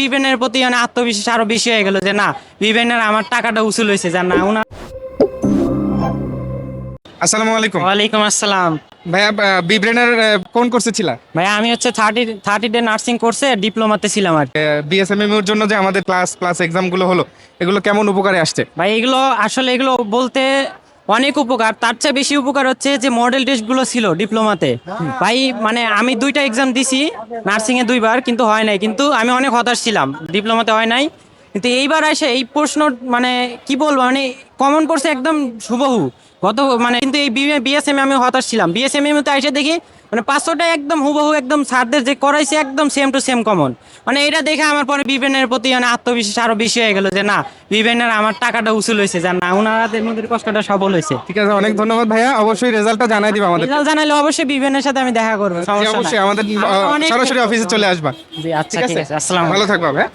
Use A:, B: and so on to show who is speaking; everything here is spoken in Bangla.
A: বিবেনের প্রতি মানে আত্মবিশ্বাস আরও বেশি হয়ে গেল যে না বিবেনের আমার টাকাটা উসুল হয়েছে যে না উনার
B: আসসালামু আলাইকুম।
A: ওয়ালাইকুম আসসালাম।
B: ভাইয়া বিব্রেনের কোন কোর্সে ছিলা?
A: ভাই আমি হচ্ছে থার্টি থার্টি ডে নার্সিং কোর্সে ডিপ্লোমাতে ছিলাম আর
B: বিএসএমএম এর জন্য যে আমাদের ক্লাস ক্লাস এক্সামগুলো হলো এগুলো কেমন উপকারে আসছে?
A: ভাই এগুলো আসলে এগুলো বলতে অনেক উপকার। তার চেয়ে বেশি উপকার হচ্ছে যে মডেল টেস্টগুলো ছিল ডিপ্লোমাতে ভাই মানে আমি দুইটা এক্সাম দিছি নার্সিং এ দুইবার, কিন্তু হয় নাই। কিন্তু আমি অনেক হতাশ ছিলাম ডিপ্লোমাতে হয় নাই। কিন্তু এইবার আসে এই প্রশ্ন মানে কি বলব মানে কমন পড়ছে একদম শুভহু গত মানে কিন্তু এই বিএসএম আমি হতাশ ছিলাম। বিএসএম তে এসে দেখি মানে পাঁচশোটা একদম হুবহু একদম স্যারদের যে করাইছে একদম সেম টু সেম কমন মানে এটা দেখে আমার পরে বিবেনের প্রতি মানে আত্মবিশ্বাস আরও বেশি হয়ে গেল যে না বিবেনের আমার টাকাটা উসুল হয়েছে যে না ওনাদের মধ্যে কষ্টটা সফল হয়েছে।
B: ঠিক আছে অনেক ধন্যবাদ ভাইয়া। অবশ্যই রেজাল্টটা জানাই দিবা আমাদের।
A: রেজাল্ট জানাইলে অবশ্যই বিবেনের সাথে আমি দেখা করব
B: অবশ্যই আমাদের সরাসরি অফিসে চলে আসবা।
A: জি, আচ্ছা ঠিক আছে? আসসালাম
B: ভালো থাকবা ভাই